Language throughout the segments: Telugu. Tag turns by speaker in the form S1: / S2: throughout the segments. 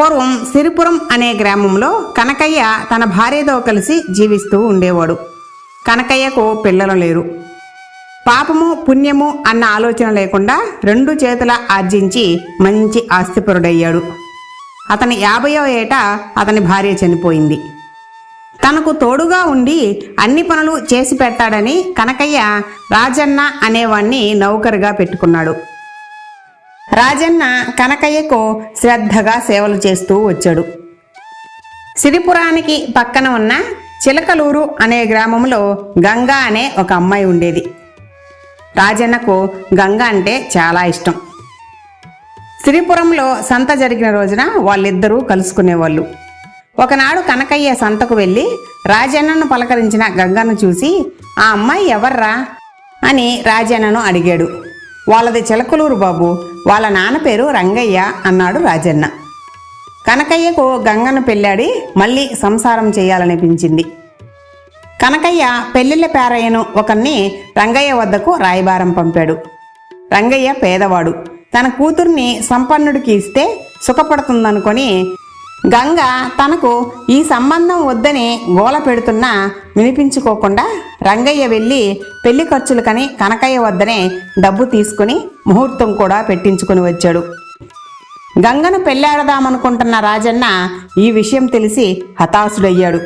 S1: పూర్వం సిరిపురం అనే గ్రామంలో కనకయ్య తన భార్యతో కలిసి జీవిస్తూ ఉండేవాడు. కనకయ్యకు పిల్లలు లేరు. పాపము పుణ్యము అన్న ఆలోచన లేకుండా రెండు చేతుల ఆర్జించి మంచి ఆస్తిపరుడయ్యాడు. అతని యాభయో ఏట అతని భార్య చనిపోయింది. తనకు తోడుగా ఉండి అన్ని పనులు చేసి పెట్టాడని కనకయ్య రాజన్న అనేవాణ్ణి నౌకరుగా పెట్టుకున్నాడు. రాజన్న కనకయ్యకు శ్రద్ధగా సేవలు చేస్తూ వచ్చాడు. సిరిపురానికి పక్కన ఉన్న చిలకలూరు అనే గ్రామంలో గంగా అనే ఒక అమ్మాయి ఉండేది. రాజన్నకు గంగ అంటే చాలా ఇష్టం. సిరిపురంలో సంత జరిగిన రోజున వాళ్ళిద్దరూ కలుసుకునేవాళ్ళు. ఒకనాడు కనకయ్య సంతకు వెళ్ళి రాజన్నను పలకరించిన గంగను చూసి ఆ అమ్మాయి ఎవర్రా? అని రాజన్నను అడిగాడు. వాళ్ళది చిలకలూరు బాబు. వాళ్ళ నాన్న పేరు రంగయ్య అన్నాడు రాజన్న. కనకయ్యకు గంగను పెళ్ళాడి మళ్ళీ సంసారం చేయాలనిపించింది. కనకయ్య పెళ్ళిళ్ళ పేరయ్యను ఒకరిని రంగయ్య వద్దకు రాయబారం పంపాడు. రంగయ్య పేదవాడు. తన కూతుర్ని సంపన్నుడికి ఇస్తే సుఖపడుతుందనుకొని గంగ తనకు ఈ సంబంధం వద్దని గోల పెడుతున్నా వినిపించుకోకుండా రంగయ్య వెళ్ళి పెళ్ళి ఖర్చులకని కనకయ్య వద్దనే డబ్బు తీసుకుని ముహూర్తం కూడా పెట్టించుకుని వచ్చాడు. గంగను పెళ్ళాడదామనుకుంటున్న రాజన్న ఈ విషయం తెలిసి హతాశుడయ్యాడు.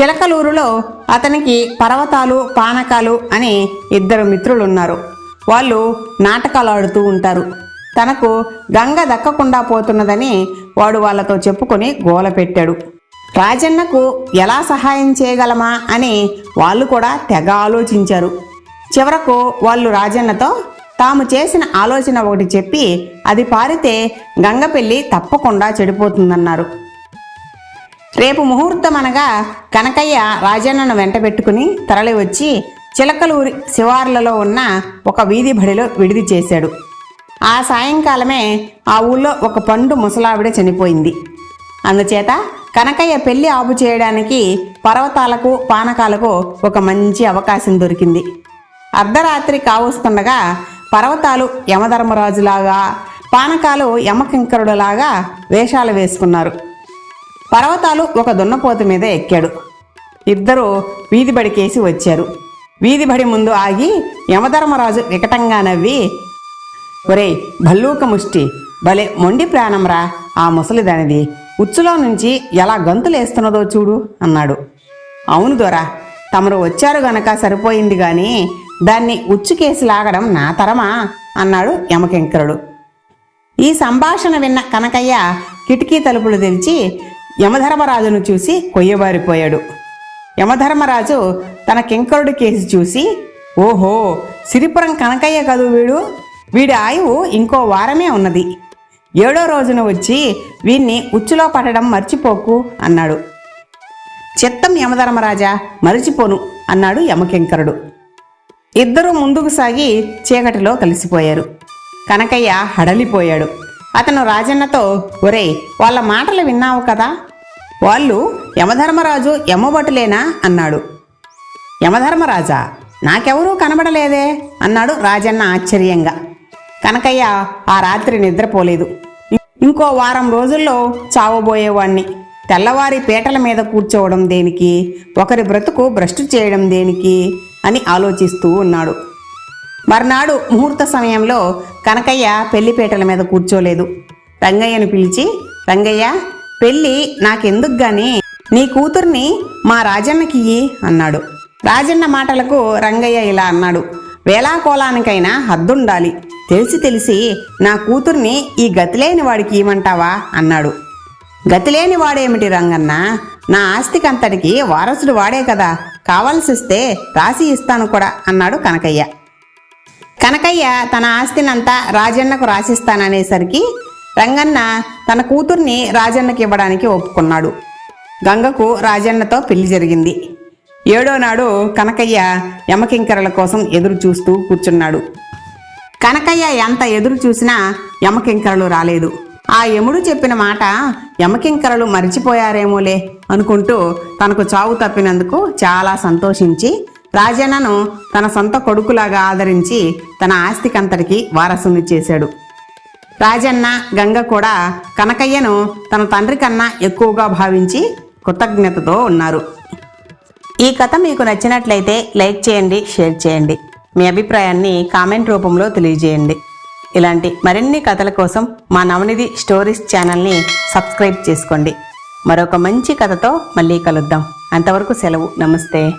S1: చిలకలూరులో అతనికి పర్వతాలు పానకాలు అని ఇద్దరు మిత్రులున్నారు. వాళ్ళు నాటకాలు ఆడుతూ ఉంటారు. తనకు గంగ దక్కకుండా పోతున్నదని వాడు వాళ్ళతో చెప్పుకొని గోల పెట్టాడు. రాజన్నకు ఎలా సహాయం చేయగలమా అని వాళ్ళు కూడా తెగ ఆలోచించారు. చివరకు వాళ్ళు రాజన్నతో తాము చేసిన ఆలోచన ఒకటి చెప్పి అది పారితే గంగ పెళ్ళి తప్పకుండా చెడిపోతుందన్నారు. రేపు ముహూర్తం అనగా కనకయ్య రాజన్నను వెంట పెట్టుకుని తరలి వచ్చి చిలకలూరి శివార్లలో ఉన్న ఒక వీధి బడిలో విడిది చేశాడు. ఆ సాయంకాలమే ఆ ఊళ్ళో ఒక పండు ముసలావిడ చనిపోయింది. అందుచేత కనకయ్య పెళ్ళి ఆపు చేయడానికి పర్వతాలకు పానకాలకు ఒక మంచి అవకాశం దొరికింది. అర్ధరాత్రి కావస్తుండగా పర్వతాలు యమధర్మరాజులాగా పానకాలు యమకింకరుడులాగా వేషాలు వేసుకున్నారు. పర్వతాలు ఒక దున్నపోతు మీద ఎక్కాడు. ఇద్దరూ వీధిబడికేసి వచ్చారు. వీధిబడి ముందు ఆగి యమధర్మరాజు వికటంగా నవ్వి ఒరేయ్ భల్లూక ముష్టి భలే మొండి ప్రాణంరా ఆ ముసలిదానిది. ఉచ్చులో నుంచి ఎలా గంతులేస్తున్నదో చూడు అన్నాడు. అవును దొరా తమరు వచ్చారు గనక సరిపోయింది గాని దాన్ని ఉచ్చుకేసి లాగడం నా తరమా అన్నాడు యమకింకరుడు. ఈ సంభాషణ విన్న కనకయ్య కిటికీ తలుపులు తెరిచి యమధర్మరాజును చూసి కొయ్యబారిపోయాడు. యమధర్మరాజు తన కింకరుడి కేసి చూసి ఓహో సిరిపురం కనకయ్య కదూ వీడు? వీడి ఆయువు ఇంకో వారమే ఉన్నది. ఏడో రోజున వచ్చి వీణ్ణి ఉచ్చులో పట్టడం మర్చిపోకు అన్నాడు. చిత్తం యమధర్మరాజా మరిచిపోను అన్నాడు యమకింకరుడు. ఇద్దరూ ముందుకు సాగి చీకటిలో కలిసిపోయారు. కనకయ్య హడలిపోయాడు. అతను రాజన్నతో ఒరేయ్ వాళ్ళ మాటలు విన్నావు కదా? వాళ్ళు యమధర్మరాజు యమభటులేనా? అన్నాడు. యమధర్మరాజా నాకెవరూ కనబడలేదే? అన్నాడు రాజన్న ఆశ్చర్యంగా. కనకయ్య ఆ రాత్రి నిద్రపోలేదు. ఇంకో వారం రోజుల్లో చావబోయేవాణ్ణి. తెల్లవారి పీటల మీద కూర్చోవడం దేనికి? ఒకరి బ్రతుకు భ్రష్టు చేయడం దేనికి? అని ఆలోచిస్తూ ఉన్నాడు. మర్నాడు ముహూర్త సమయంలో కనకయ్య పెళ్ళిపీటల మీద కూర్చోలేదు. రంగయ్యను పిలిచి రంగయ్య పెళ్ళి నాకెందుకు గాని? నీ కూతుర్ని మా రాజన్నకి అన్నాడు. రాజన్న మాటలకు రంగయ్య ఇలా అన్నాడు. వేలాకోలానికైనా హద్దుండాలి. తెలిసి తెలిసి నా కూతుర్ని ఈ గతిలేని వాడికి ఇవ్వమంటావా? అన్నాడు. గతిలేని వాడేమిటి రంగన్న? నా ఆస్తికంతటికి వారసుడు వాడే కదా. కావాల్సిస్తే రాసి ఇస్తాను కూడా అన్నాడు కనకయ్య. కనకయ్య తన ఆస్తినంతా రాజన్నకు రాసిస్తాననేసరికి రంగన్న తన కూతుర్ని రాజన్నకి ఇవ్వడానికి ఒప్పుకున్నాడు. గంగకు రాజన్నతో పెళ్ళి జరిగింది. ఏడో నాడు కనకయ్య యమకింకరల కోసం ఎదురు చూస్తూ కూర్చున్నాడు. కనకయ్య ఎంత ఎదురు చూసినా యమకింకరలు రాలేదు. ఆ యముడు చెప్పిన మాట యమకింకరలు మరిచిపోయారేమోలే అనుకుంటూ తనకు చావు తప్పినందుకు చాలా సంతోషించి రాజన్నను తన సొంత కొడుకులాగా ఆదరించి తన ఆస్తికంతటికి వారసుని చేశాడు. రాజన్న గంగ కూడా కనకయ్యను తన తండ్రి కన్నా ఎక్కువగా భావించి కృతజ్ఞతతో ఉన్నారు. ఈ కథ మీకు నచ్చినట్లయితే లైక్ చేయండి షేర్ చేయండి. మీ అభిప్రాయాన్ని కామెంట్ రూపంలో తెలియజేయండి. ఇలాంటి మరిన్ని కథల కోసం మా నవనిధి స్టోరీస్ ఛానల్ని సబ్స్క్రైబ్ చేసుకోండి. మరొక మంచి కథతో మళ్ళీ కలుద్దాం. అంతవరకు సెలవు. నమస్తే.